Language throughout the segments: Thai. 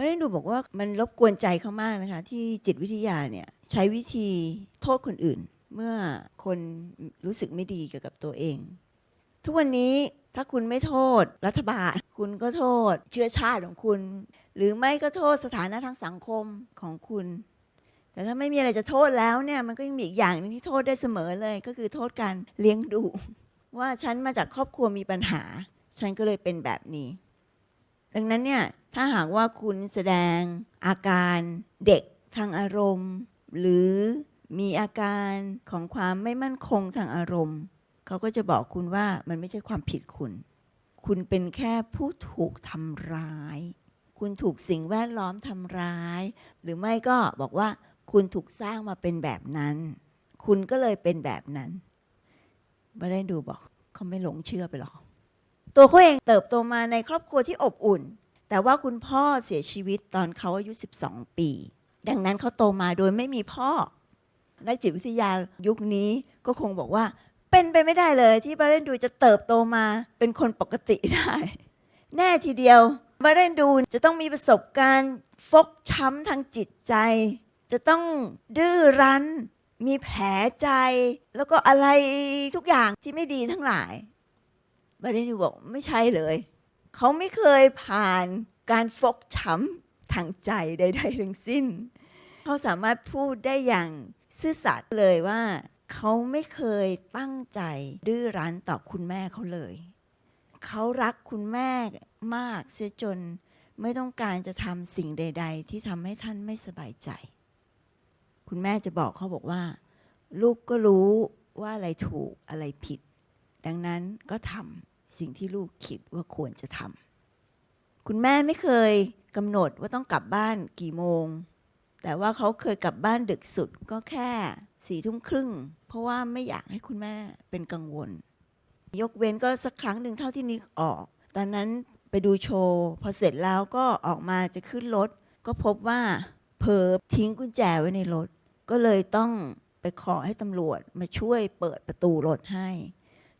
ประเด็นดูบอกว่ามันรบกวนใจเขามากนะคะ ที่จิตวิทยาเนี่ยใช้วิธีโทษคนอื่น เมื่อคนรู้สึกไม่ดีเกี่ยวกับตัวเอง ทุกวันนี้ถ้าคุณไม่โทษรัฐบาล คุณก็โทษเชื้อชาติของคุณ หรือไม่ก็โทษสถานะทางสังคมของคุณ แต่ถ้าไม่มีอะไรจะโทษแล้วเนี่ยมันก็ยังมีอีกอย่างหนึงที่โทษได้เสมอเลย ก็คือโทษการเลี้ยงดู ว่าฉันมาจากครอบครัวมีปัญหา ฉันก็เลยเป็นแบบนี้ ดังนั้นเนี่ยถ้าหากว่าคุณแสดงอาการเด็กทางอารมณ์ หรือมีอาการของความไม่มั่นคงทางอารมณ์เขาก็จะบอกคุณว่ามันไม่ใช่ความผิดคุณ คุณเป็นแค่ผู้ถูกทำร้าย คุณถูกสิ่งแวดล้อมทำร้าย หรือไม่ก็บอกว่าคุณถูกสร้างมาเป็นแบบนั้น คุณก็เลยเป็นแบบนั้นไม่ได้ดูบอกเขาไม่หลงเชื่อไปหรอก ตัวเขาเองเติบโตมาในครอบครัวที่อบอุ่น แต่ว่าคุณพ่อเสียชีวิตตอนเขาอายุ 12 ปี ดังนั้นเขาโตมาโดยไม่มีพ่อ นักจิตวิทยายุคนี้ก็คงบอกว่า เป็นไปไม่ได้เลยที่บาเรนดูจะเติบโตมาเป็นคนปกติได้ แน่ทีเดียวบาเรนดูจะต้องมีประสบการณ์ฟกช้ำทางจิตใจ จะต้องดื้อรั้นมีแผลใจ แล้วก็อะไรทุกอย่างที่ไม่ดีทั้งหลาย บาเรนดูบอกไม่ใช่เลย เขาไม่เคยผ่านการฟกช้ำทางใจใดๆทั้งสิ้น เขาสามารถพูดได้อย่างซื่อสัตย์เลยว่า เขาไม่เคยตั้งใจดื้อรั้นต่อคุณแม่เขาเลย เขารักคุณแม่มากเสียจนไม่ต้องการจะทำสิ่งใด ๆ ที่ทำให้ท่านไม่สบายใจ คุณแม่จะบอกเขาบอกว่า ลูกก็รู้ว่าอะไรถูกอะไรผิด ดังนั้นก็ทำสิ่งที่ลูกคิดว่าควรจะทำคุณแม่ไม่เคยกำหนดว่าต้องกลับบ้านกี่โมง แต่ว่าเขาเคยกลับบ้านดึกสุดก็แค่สี่ทุ่มครึ่ง เพราะว่าไม่อยากให้คุณแม่เป็นกังวล ยกเว้นก็สักครั้งหนึ่งเท่าที่นึกออก ตอนนั้นไปดูโชว์พอเสร็จแล้วก็ออกมาจะขึ้นรถ ก็พบว่าเผลอทิ้งกุญแจไว้ในรถ ก็เลยต้องไปขอให้ตำรวจมาช่วยเปิดประตูรถให้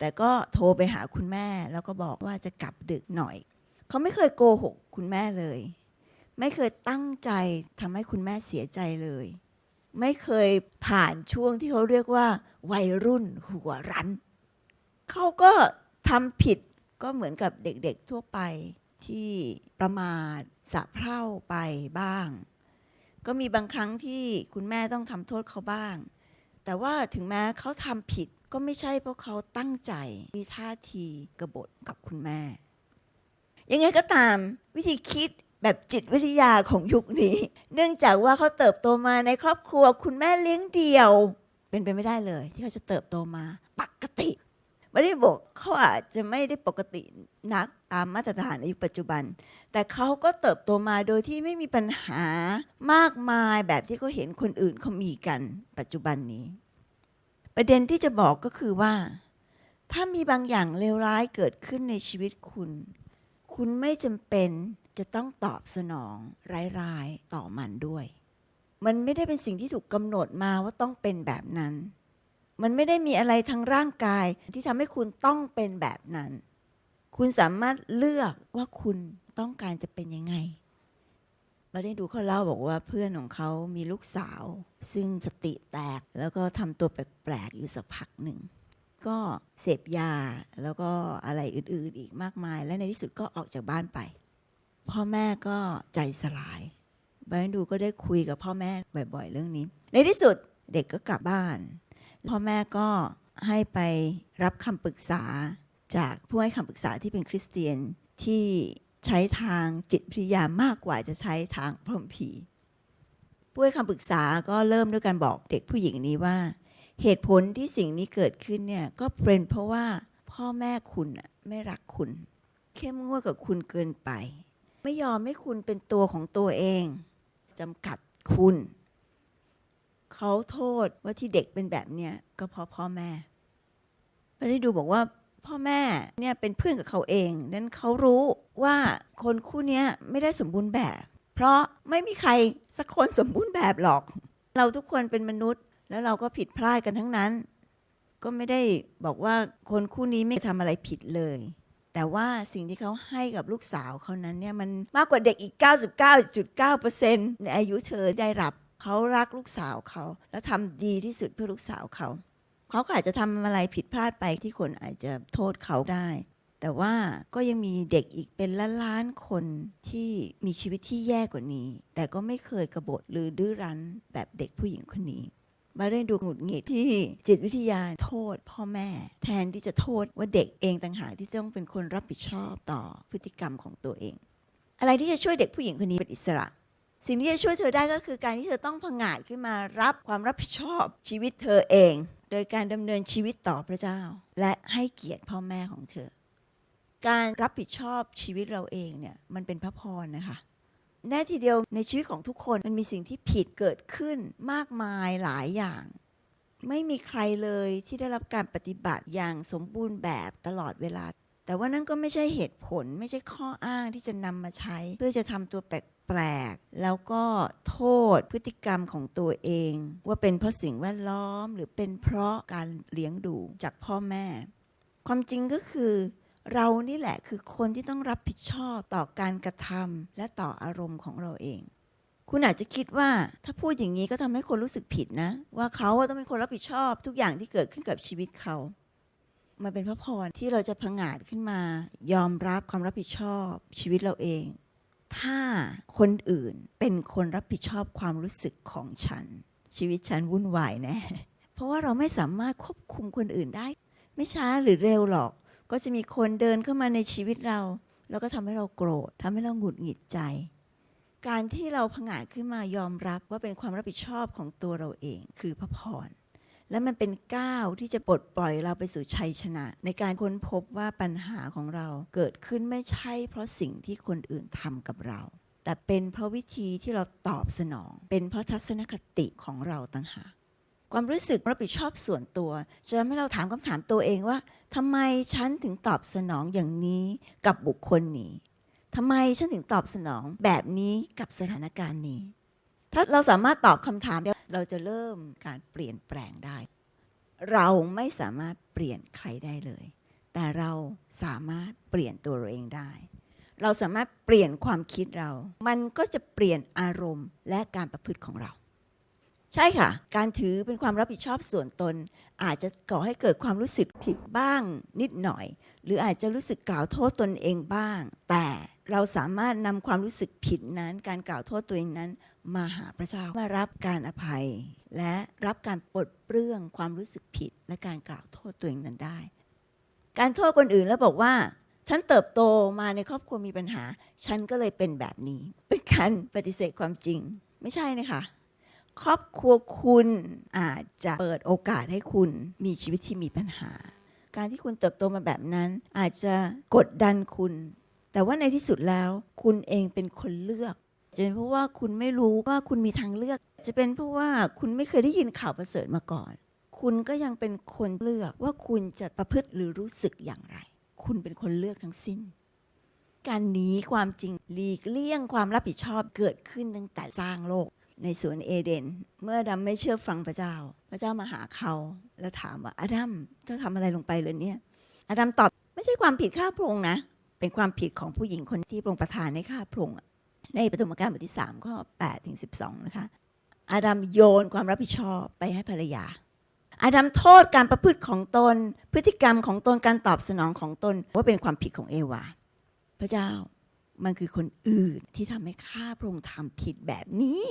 แต่ก็โทรไปหาคุณแม่ แล้วก็บอกว่าจะกลับดึกหน่อย เขาไม่เคยโกหกคุณแม่เลย ไม่เคยตั้งใจทำให้คุณแม่เสียใจเลย ไม่เคยผ่านช่วงที่เขาเรียกว่า วัยรุ่นหัวรั้น เขาก็ทำผิดก็เหมือนกับเด็กๆทั่วไปที่ประมาทสะเพร่าไปบ้าง ก็มีบางครั้งที่คุณแม่ต้องทำโทษเขาบ้าง แต่ว่าถึงแม้เขาทำผิด ก็ไม่ใช่เพราะเขาตั้งใจมีท่าทีกบฏกับคุณแม่ ยังไงก็ตามวิธีคิดแบบจิตวิทยาของยุคนี้ เนื่องจากว่าเขาเติบโตมาในครอบครัว คุณแม่เลี้ยงเดี่ยว เป็นไปไม่ได้เลย ที่เขาจะเติบโตมาปกติไม่ได้บอกเขาอาจจะไม่ได้ปกตินักตามมาตรฐานในยุคปัจจุบัน แต่เขาก็เติบโตมาโดยที่ไม่มีปัญหามากมายแบบที่เขาเห็นคนอื่นเขามีกันปัจจุบันนี้ ประเด็นที่จะบอกก็คือว่า ถ้ามีบางอย่างเลวร้ายเกิดขึ้นในชีวิตคุณ คุณไม่จำเป็นจะต้องตอบสนองร้ายๆต่อมันด้วย มันไม่ได้เป็นสิ่งที่ถูกกำหนดมาว่าต้องเป็นแบบนั้น มันไม่ได้มีอะไรทางร่างกายที่ทำให้คุณต้องเป็นแบบนั้น คุณสามารถเลือกว่าคุณต้องการจะเป็นยังไง มาได้ดูเขาเล่าบอกว่าเพื่อนของเขามีลูกสาว ซึ่งสติแตกแล้วก็ทำตัวแปลกๆอยู่สักพักหนึ่ง ก็เสพยาแล้วก็อะไรอื่นๆอีกมากมาย และในที่สุดก็ออกจากบ้านไป พ่อแม่ก็ใจสลายบานดูก็ได้คุยกับพ่อแม่บ่อย ๆ เรื่องนี้ ในที่สุดเด็กก็กลับบ้าน พ่อแม่ก็ให้ไปรับคำปรึกษาจากผู้ให้คำปรึกษาที่เป็นคริสเตียนที่ ใช้ทางจิตวิทยามากกว่าจะใช้ทางพรหมผีผู้ให้คำปรึกษาก็เริ่มด้วยการบอกเด็กผู้หญิงนี้ว่า เหตุผลที่สิ่งนี้เกิดขึ้นเนี่ยก็เป็นเพราะว่าพ่อแม่คุณไม่รักคุณ เข้มงวดกับคุณเกินไป ไม่ยอมให้คุณเป็นตัวของตัวเองจำกัดคุณ เขาโทษว่าที่เด็กเป็นแบบเนี้ยก็เพราะพ่อแม่ไม่ได้ดูบอกว่า พ่อแม่เนี่ยเป็นเพื่อนกับเขาเองนั้นเขารู้ว่าคนคู่นี้ไม่ได้สมบูรณ์แบบ เพราะไม่มีใครสักคนสมบูรณ์แบบหรอก เราทุกคนเป็นมนุษย์ แล้วเราก็ผิดพลาดกันทั้งนั้น ก็ไม่ได้บอกว่าคนคู่นี้ไม่ทำอะไรผิดเลย แต่ว่าสิ่งที่เขาให้กับลูกสาวเขานั้นเนี่ยมันมากกว่าเด็กอีก 99.9%ในอายุเธอได้รับเขารักลูกสาวเขา และทำดีที่สุดเพื่อลูกสาวเขา เขาก็อาจจะทำอะไรผิดพลาดไปที่คนอาจจะโทษเขาได้ แต่ว่าก็ยังมีเด็กอีกเป็นล้านล้านๆคนที่มีชีวิตที่แย่กว่านี้ แต่ก็ไม่เคยกระบฏหรือดื้อรั้นแบบเด็กผู้หญิงคนนี้มาเรื่องดูหงุดหงิดที่จิตวิทยาโทษพ่อแม่ แทนที่จะโทษว่าเด็กเองต่างหากที่ต้องเป็นคนรับผิดชอบต่อพฤติกรรมของตัวเอง อะไรที่จะช่วยเด็กผู้หญิงคนนี้เป็นอิสระ สิ่งที่จะช่วยเธอได้ก็คือการที่เธอต้องผงาดขึ้นมารับความรับผิดชอบชีวิตเธอเอง โดยการดำเนินชีวิตต่อพระเจ้า และให้เกียรติพ่อแม่ของเธอ การรับผิดชอบชีวิตเราเองเนี่ยมันเป็นพระพรนะคะแน่ทีเดียวในชีวิตของทุกคนมันมีสิ่งที่ผิดเกิดขึ้นมากมายหลายอย่าง ไม่มีใครเลยที่ได้รับการปฏิบัติอย่างสมบูรณ์แบบตลอดเวลา แต่ว่านั่นก็ไม่ใช่เหตุผลไม่ใช่ข้ออ้างที่จะนำมาใช้ เพื่อจะทำตัวแปลก แล้วก็โทษพฤติกรรมของตัวเอง ว่าเป็นเพราะสิ่งแวดล้อม หรือเป็นเพราะการเลี้ยงดูจากพ่อแม่ ความจริงก็คือ เรานี่แหละคือคนที่ต้องรับผิดชอบต่อการกระทำและต่ออารมณ์ของเราเองคุณอาจจะคิดว่าถ้าพูดอย่างนี้ก็ทำให้คนรู้สึกผิดนะ ว่าเขาต้องเป็นคนรับผิดชอบทุกอย่างที่เกิดขึ้นกับชีวิตเขา มันเป็นพระพรที่เราจะผงาดขึ้นมา ยอมรับความรับผิดชอบชีวิตเราเอง ถ้าคนอื่นเป็นคนรับผิดชอบความรู้สึกของฉัน ชีวิตฉันวุ่นวายแน่เพราะว่าเราไม่สามารถควบคุมคนอื่นได้ ไม่ช้าหรือเร็วหรอก ก็จะมีคนเดินเข้ามาในชีวิตเรา แล้วก็ทำให้เราโกรธทำให้เราหงุดหงิดใจ การที่เราผงาดขึ้นมายอมรับว่าเป็นความรับผิดชอบของตัวเราเอง คือพระพร และมันเป็นก้าวที่จะปลดปล่อยเราไปสู่ชัยชนะ ในการค้นพบว่าปัญหาของเราเกิดขึ้นไม่ใช่เพราะสิ่งที่คนอื่นทำกับเรา แต่เป็นเพราะวิธีที่เราตอบสนอง เป็นเพราะทัศนคติของเราต่างหากความรู้สึกรับผิดชอบส่วนตัวจะทำให้เราถามคำถามตัวเองว่าทำไมฉันถึงตอบสนองอย่างนี้กับบุคคลนี้ทำไมฉันถึงตอบสนองแบบนี้กับสถานการณ์นี้ ถ้าเราสามารถตอบคำถามได้เราจะเริ่มการเปลี่ยนแปลงได้ เราไม่สามารถเปลี่ยนใครได้เลย แต่เราสามารถเปลี่ยนตัวเราเองได้ เราสามารถเปลี่ยนความคิดเรา มันก็จะเปลี่ยนอารมณ์และการประพฤติของเรา ใช่ค่ะ การถือเป็นความรับผิดชอบส่วนตน อาจจะก่อให้เกิดความรู้สึกผิดบ้างนิดหน่อย หรืออาจจะรู้สึกกล่าวโทษตนเองบ้าง แต่เราสามารถนำความรู้สึกผิดนั้น การกล่าวโทษตัวเองนั้น มาหาพระเจ้ามารับการอภัย และรับการปลดเปลื้องความรู้สึกผิดและการกล่าวโทษตัวเองนั้นได้ การโทษคนอื่นแล้วบอกว่า ฉันเติบโตมาในครอบครัวมีปัญหา ฉันก็เลยเป็นแบบนี้ เป็นการปฏิเสธความจริง ไม่ใช่นะคะ ครอบครัวคุณอาจจะเปิดโอกาสให้คุณมีชีวิตที่มีปัญหา การที่คุณเติบโตมาแบบนั้น อาจจะกดดันคุณ แต่ว่าในที่สุดแล้ว คุณเองเป็นคนเลือก จะเป็นเพราะว่าคุณไม่รู้ว่าคุณมีทางเลือก จะเป็นเพราะว่าคุณไม่เคยได้ยินข่าวประเสริฐมาก่อน คุณก็ยังเป็นคนเลือกว่าคุณจะประพฤติหรือรู้สึกอย่างไร คุณเป็นคนเลือกทั้งสิ้นการหนีความจริงหลีกเลี่ยงความรับผิดชอบเกิดขึ้นตั้งแต่สร้างโลก ในสวนเอเดน เมื่ออดัมไม่เชื่อฟังพระเจ้า พระเจ้ามาหาเขาแล้วถามว่าอดัมเจ้าทำอะไรลงไปเลยเนี่ยอดัมตอบไม่ใช่ความผิดข้าพระองค์นะ เป็นความผิดของผู้หญิงคนที่พระองค์ประทานให้ข้าพระองค์ในปฐมกาลบทที่3ข้อ8ถึง12 นะคะ อาดัมโยนความรับผิดชอบไปให้ภรรยา อาดัมโทษการประพฤติของตน พฤติกรรมของตนการตอบสนองของตน ว่าเป็นความผิดของเอวา พระเจ้ามันคือคนอื่นที่ทำให้ข้าพระองค์ทำผิดแบบนี้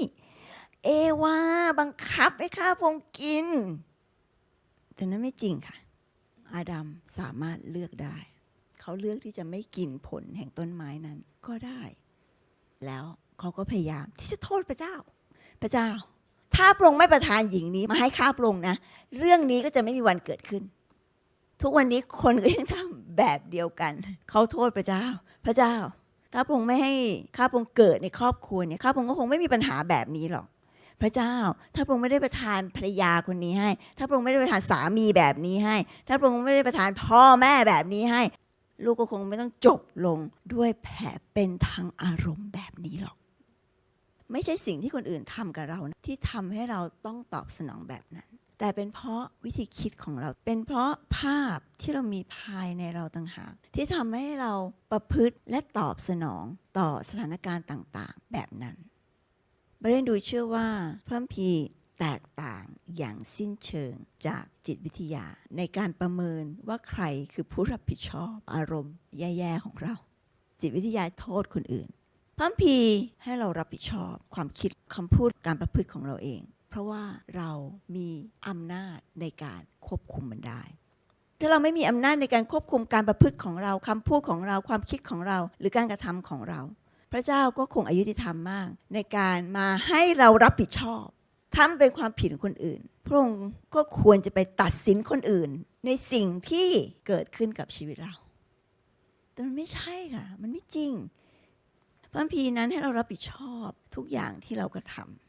เอวาบังคับให้ข้าพงกิน แต่นั้นไม่จริงค่ะ อาดัมสามารถเลือกได้ เขาเลือกที่จะไม่กินผลแห่งต้นไม้นั้นก็ได้ แล้วเขาก็พยายามที่จะโทษพระเจ้า พระเจ้า ถ้าพระองค์ไม่ประทานหญิงนี้มาให้ข้าพระองค์นะ เรื่องนี้ก็จะไม่มีวันเกิดขึ้น ทุกวันนี้คนก็ยังทำแบบเดียวกัน เขาโทษพระเจ้า พระเจ้า ถ้าพระองค์ไม่ให้ข้าพระองค์เกิดในครอบครัวเนี่ยข้าพระองค์ก็คงไม่มีปัญหาแบบนี้หรอก พระเจ้า ถ้าพระองค์ไม่ได้ประทานภรรยาคนนี้ให้ ถ้าพระองค์ไม่ได้ประทานสามีแบบนี้ให้ ถ้าพระองค์ไม่ได้ประทานพ่อแม่แบบนี้ให้ ลูกก็คงไม่ต้องจบลงด้วยแผลเป็นทางอารมณ์แบบนี้หรอก ไม่ใช่สิ่งที่คนอื่นทำกับเรานะที่ทำให้เราต้องตอบสนองแบบนั้น แต่เป็นเพราะวิธีคิดของเรา เป็นเพราะภาพที่เรามีภายในเราต่างหากที่ทำให้เราประพฤติและตอบสนองต่อสถานการณ์ต่าง ๆ แบบนั้น บรเรนดูเชื่อว่าพระคัมภีแตกต่างอย่างสิ้นเชิงจากจิตวิทยา ในการประเมินว่าใครคือผู้รับผิดชอบอารมณ์แย่ๆของเรา จิตวิทยาโทษคนอื่นพระคัมภีให้เรารับผิดชอบความคิดคำพูดการประพฤติของเราเอง เพราะว่าเรามีอำนาจในการควบคุมมันได้ถ้าเราไม่มีอำนาจในการควบคุมการประพฤติของเราคำพูดของเราความคิดของเรา หรือการกระทำของเรา พระเจ้าก็คงอายุติธรรมมาก ในการมาให้เรารับผิดชอบทำเป็นความผิดของคนอื่น พระองค์ก็ควรจะไปตัดสินคนอื่น ในสิ่งที่เกิดขึ้นกับชีวิตเรา แต่มันไม่ใช่ค่ะ มันไม่จริงพระพีนั้นให้เรารับผิดชอบทุกอย่างที่เรากระทำ